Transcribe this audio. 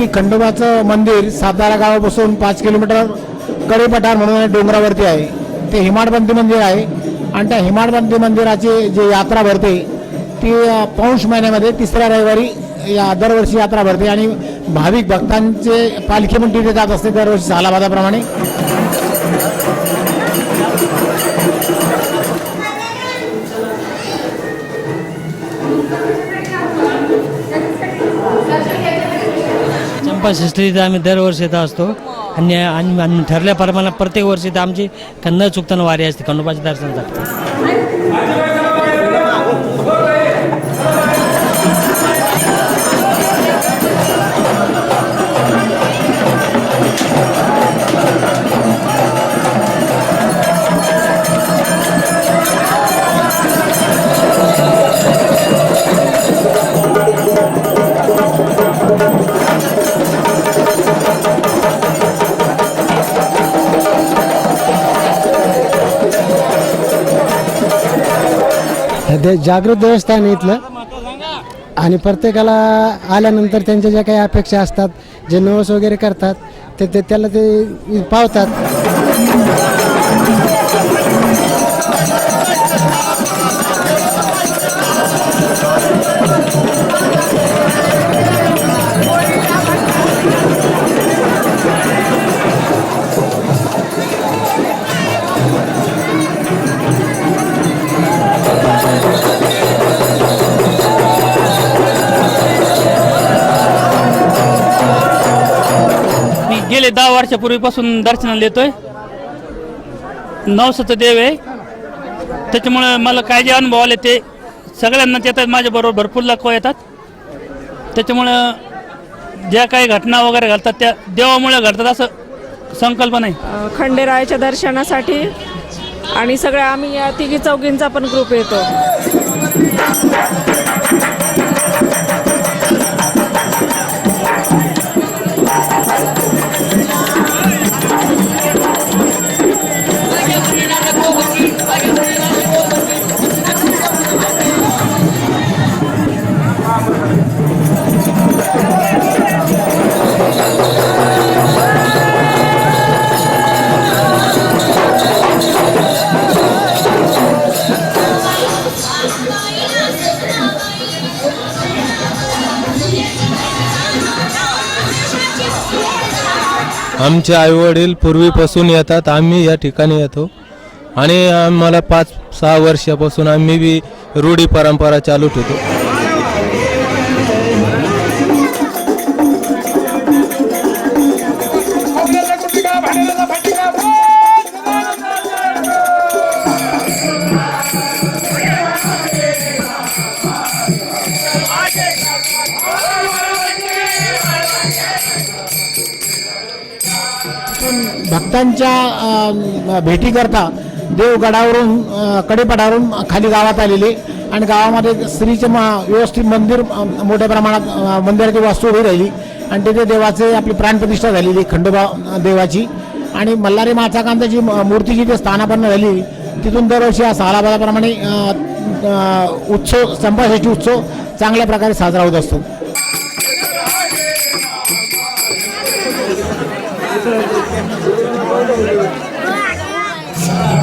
की खंडोबाचं मंदिर सातारा गावापासून पाच किलोमीटर कडेपठार म्हणून डोंगरावरती आहे. ते हिमाडपंथी मंदिर आहे. आणि त्या हिमाडपंथी मंदिराची जी यात्रा भरते ती पौष महिन्यामध्ये तिसऱ्या रविवारी या दरवर्षी यात्रा भरते. आणि भाविक भक्तांचे पालखी पण तिथे जात असते दरवर्षी सालाबादाप्रमाणे चंपाषष्ठीत आम्ही दरवर्षी येत असतो. आणि आणि आणि ठरल्याप्रमाणे प्रत्येक वर्षी तर आमची न चुकताना वारी असते खंडोबाच्या दर्शनासाठी. दे जागृत देवस्थान आहे इथलं. आणि प्रत्येकाला आल्यानंतर त्यांच्या ज्या काही अपेक्षा असतात जे नवस वगैरे करतात ते ते त्याला ते पावतात. गेले दहा वर्षापूर्वीपासून दर्शनाला येतोय. नवसाचं देव आहे. त्याच्यामुळे मला काय जे अनुभव आले ते सगळ्यांनाच येतात माझ्याबरोबर भरपूर लोक येतात. त्याच्यामुळं ज्या काही घटना वगैरे घडतात त्या देवामुळे घडतात असं संकल्पना आहे खंडेरायाच्या दर्शनासाठी आणि सगळ्या आम्ही या तिघी चौघींचा पण ग्रुप येतो. आमचे आईवडील पूर्वीपासून येतात आम्ही या ठिकाणी येतो. आणि आम्हाला पाच सहा वर्षापासून आम्ही बी रूढी परंपरा चालू ठेवतो. भक्तांच्या भेटीकरता देवगडावरून कडेपडावरून खाली गावात आलेले आणि गावामध्ये स्त्रीचे म व्यवस्थित मंदिर मोठ्या प्रमाणात मंदिराची वास्तू उभी राहिली आणि तिथे देवाचे आपली प्राणप्रतिष्ठा झालेली खंडोबा देवाची. आणि मल्हारी माचाकांताची मूर्ती जिथे स्थानापन्न झाली तिथून दरवर्षी हा सालाबादाप्रमाणे उत्सव संभाषाची उत्सव चांगल्या प्रकारे साजरा होत असतो. Thank you.